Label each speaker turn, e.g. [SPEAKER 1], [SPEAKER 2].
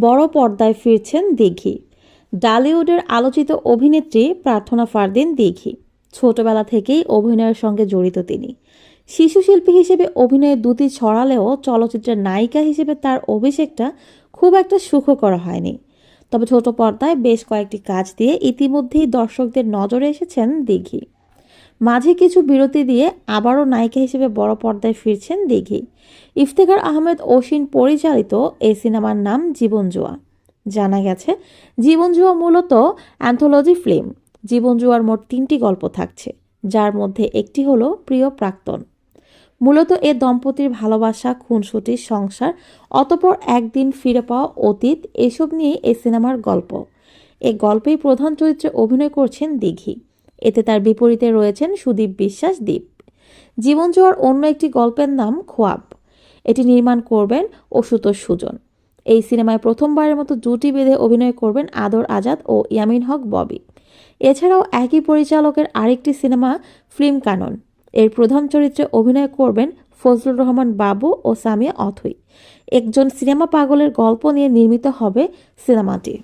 [SPEAKER 1] বড় পর্দায় ফিরছেন দিঘি। ডালিউডের আলোচিত অভিনেত্রী প্রার্থনা ফারদিন দিঘি। ছোটবেলা থেকেই অভিনয়ের সঙ্গে জড়িত তিনি। শিশু শিল্পী হিসেবে অভিনয়ে দুটি ছড়ালেও চলচ্চিত্রের নায়িকা হিসেবে তার অভিষেকটা খুব একটা সুখকর হয়নি। তবে ছোট পর্দায় বেশ কয়েকটি কাজ দিয়ে ইতিমধ্যেই দর্শকদের নজরে এসেছেন দিঘি। মাঝে কিছু বিরতি দিয়ে আবারও নায়িকা হিসেবে বড় পর্দায় ফিরছেন দিঘি। ইফতেখার আহমেদ অসিন পরিচালিত এই সিনেমার নাম জীবন জুয়া। জানা গেছে, জীবন জুয়া মূলত অ্যান্থোলজি ফিল্ম। জীবন জুয়ার মোট তিনটি গল্প থাকছে, যার মধ্যে একটি হলো প্রিয় প্রাক্তন। মূলত এ দম্পতির ভালোবাসা খুনসুটির সংসার, অতপর একদিন ফিরে পাওয়া অতীত, এসব নিয়ে এই সিনেমার গল্প। এ গল্পেই প্রধান চরিত্রে অভিনয় করছেন দিঘি। এতে তার বিপরীতে রয়েছেন সুদীপ বিশ্বাস দীপ। জীবন জোয়ার অন্য একটি গল্পের নাম খোয়াব। এটি নির্মাণ করবেন অশুতোষ সুজন। এই সিনেমায় প্রথমবারের মতো জুটি বেঁধে অভিনয় করবেন আদর আজাদ ও ইয়ামিন হক ববি। এছাড়াও একই পরিচালকের আরেকটি সিনেমা ফিল্ম কানন। এর প্রধান চরিত্রে অভিনয় করবেন ফজলুর রহমান বাবু ও সামিয়া অথই। একজন সিনেমা পাগলের গল্প নিয়ে নির্মিত হবে সিনেমাটি।